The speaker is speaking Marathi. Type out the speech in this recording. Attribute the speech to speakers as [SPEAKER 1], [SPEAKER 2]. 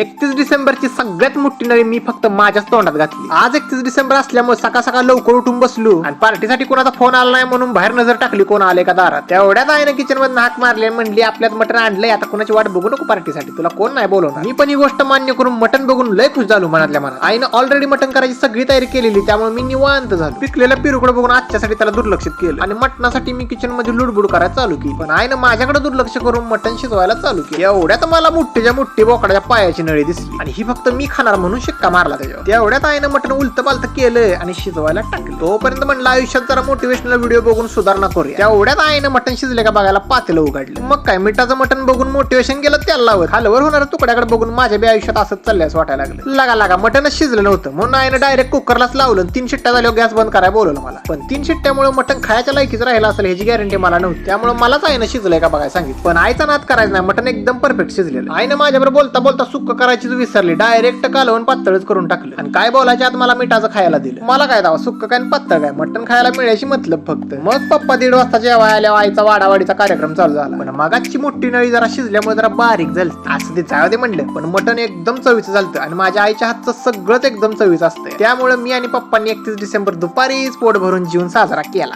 [SPEAKER 1] एकतीस डिसेंबरची सगळ्यात मोठी नळी मी फक्त माझ्याच तोंडात घातली. आज एकतीस डिसेंबर असल्यामुळे सकाळ सकाळ लवकर उठून बसलो. आणि पार्टीसाठी कोणाचा फोन आला नाही म्हणून बाहेर नजर टाकली कोण आले का दारात. तेवढ्यात आहे ना किचनमध्ये हाक मारले म्हणली आपल्यात मटण आणलंय आता कोणाची वाट बघू नको पार्टीसाठी. तुला कोण नाही बोलवणार? मी पण ही गोष्ट मान्य करून मटण बघून लय खुश झालो मनातल्या मनात. आईनं ऑलरेडी मटण करायची सगळी तयारी केलेली त्यामुळे मी निवांत झालो. पिकलेल्या पिरुकडे बघून आजच्यासाठी त्याला दुर्लक्षित केलं. आणि मटणासाठी मी किचनमध्ये लुडबुड करायला चालू केली. पण आईनं माझ्याकडे दुर्लक्ष करून मटण शिजवायला चालू केलं. एवढ्यात मला मुठ्ठीच्या मुठ्ठी बोकडाच्या पायाची नळी दिसली. आणि ही फक्त मी खाणार म्हणून शिक्का मारला त्याच्यावर. तेवढ्यात आईनं मटण उलत पालत केलंय आणि शिजवायला टाकलं. तोपर्यंत म्हणलं आयुष्यात जरा मोटिवेशनल व्हिडिओ बघून सुधारणा करूया. तेवढ्यात आईनं मटण शिजले का बघायला पातेलं उघडलं. मग काय मिठाचं मटण बघून मोटिवेशन केलं त्याला लावत. खालवर होणार तुकड्याकडे बघून माझ्या बी आयुष्यात असंच चालल्यास वाटायला लागलं. लागा लागा मटणच शिजलं नव्हतं. म्हणून आईनं डायरेक्ट कुकरलाच लावलं तीन शिट्ट्या झाल्यावर गॅस बंद करायला बोलवलं मला. पण तीन शिट्ट्यामुळे मटण खायच्या लायकीच राहिलं असेल ह्याची गॅरंटी मला नव्हती. त्यामुळे मलाच आईनं शिजलंय का बघायला सांगितलं. पण आईचा नाद करायचं नाही मटण एकदम परफेक्ट शिजलेलं आईनं माझ्याबरोबर बोलता बोलता सुक्क करायचीच विसरली. डायरेक्ट कालवून पातळच करून टाकलं. आणि काय बोलायच्या आत मला मिठाचं खायला दिलं. मला काय दावा? सुक्क काय पातळ काय? मटण खायला मिळायची मतलब फक्त. मग पप्पा दीड वाजता जेव्हा आल्यावर आईचा वाडावाडीचा कार्यक्रम चालू झाला. पण मगाची मोठी नळी जरा शिजल्यामुळे जरा बारीक झाली. असं ते जाऊ दे म्हणलं. पण मटण एकदम चवीचं झालं आणि माझ्या आईच्या हातचं सगळंच एकदम चवीचं असतं त्यामुळे मी आणि पप्पांनी एकतीस डिसेंबर दुपारीच पोट भरून जीवन साजरा केला.